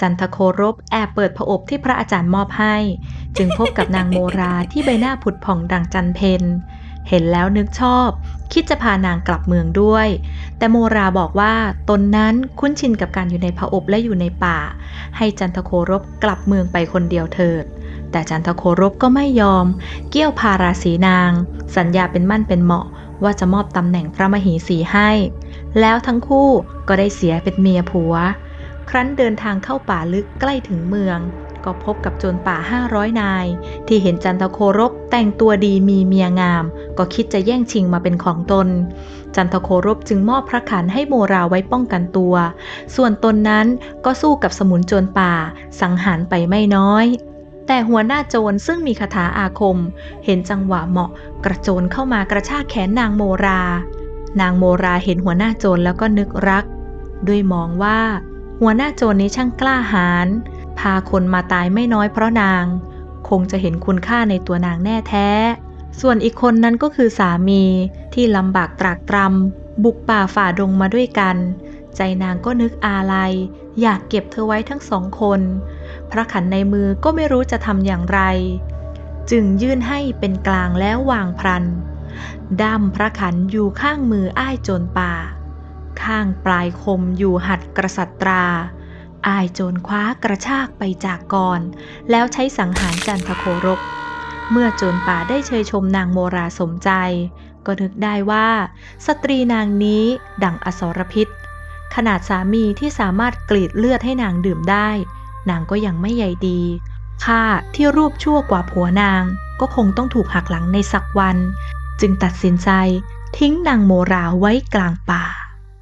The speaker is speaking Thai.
จันทโครบแอบเปิดผอบที่พระอาจารย์มอบให้ จึงพบกับนางโมราที่ใบหน้าผุดผ่องดังจันเพนเห็นแล้วนึกชอบ คิดจะพานางกลับเมืองด้วย แต่โมราบอกว่าตนนั้นคุ้นชินกับการอยู่ในผอบและอยู่ในป่า ให้จันทโครบกลับเมืองไปคนเดียวเถิด แต่จันทโครบก็ไม่ยอม เกี่ยวพาราศีนาง สัญญาเป็นมั่นเป็นเหมาะว่าจะมอบตำแหน่งพระมเหสีให้ แล้วทั้งคู่ก็ได้เสียเป็นเมียผัว ครั้นเดินทางเข้าป่าลึกใกล้ถึงเมือง ก็พบกับโจรป่า 500 นาย ที่เห็นจันทโครบแต่งตัวดีมีเมียงาม ก็คิดจะแย่งชิงมาเป็นของตน จันทโครบจึงมอบพระขันให้โมราไว้ป้องกันตัว ส่วนตนนั้นก็สู้กับสมุนโจรป่า สังหารไปไม่น้อยแต่หัวหน้าโจรซึ่งมีคาถาอาคม เห็นจังหวะเหมาะ กระโจนเข้ามากระชากแขนนางโมรา นางโมราเห็นหัวหน้าโจรแล้วก็นึกรัก ด้วยมองว่า หัวหน้าโจรนี้ช่างกล้าหาญพาคนมาตายไม่น้อยเพราะนาง คงจะเห็นคุณค่าในตัวนางแน่แท้ ส่วนอีกคนนั้นก็คือสามีที่ลำบากตรากตรำบุกป่าฝ่าดงมาด้วยกัน ใจนางก็นึกอาลัย อยากเก็บเธอไว้ทั้งสองคน พระขันในมือก็ไม่รู้จะทำอย่างไร จึงยื่นให้เป็นกลางแล้ววางพรันด้ามพระขันอยู่ข้างมืออ้ายโจรป่า ข้างปลายคมอยู่หัดกษัตรา อายโจรคว้ากระชากไปจากก่อน แล้วใช้สังหารจันทโครบเมื่อโจรป่าได้เชยชมนางโมราสมใจ ก็นึกได้ว่า สตรีนางนี้ดั่งอสรพิษ ขนาดสามีที่สามารถกรีดเลือดให้นางดื่มได้ นางก็ยังไม่ใยดีข้าที่รูปชั่วกว่าผัวนาง ก็คงต้องถูกหักหลังในสักวัน จึงตัดสินใจทิ้งนางโมราไว้กลางป่า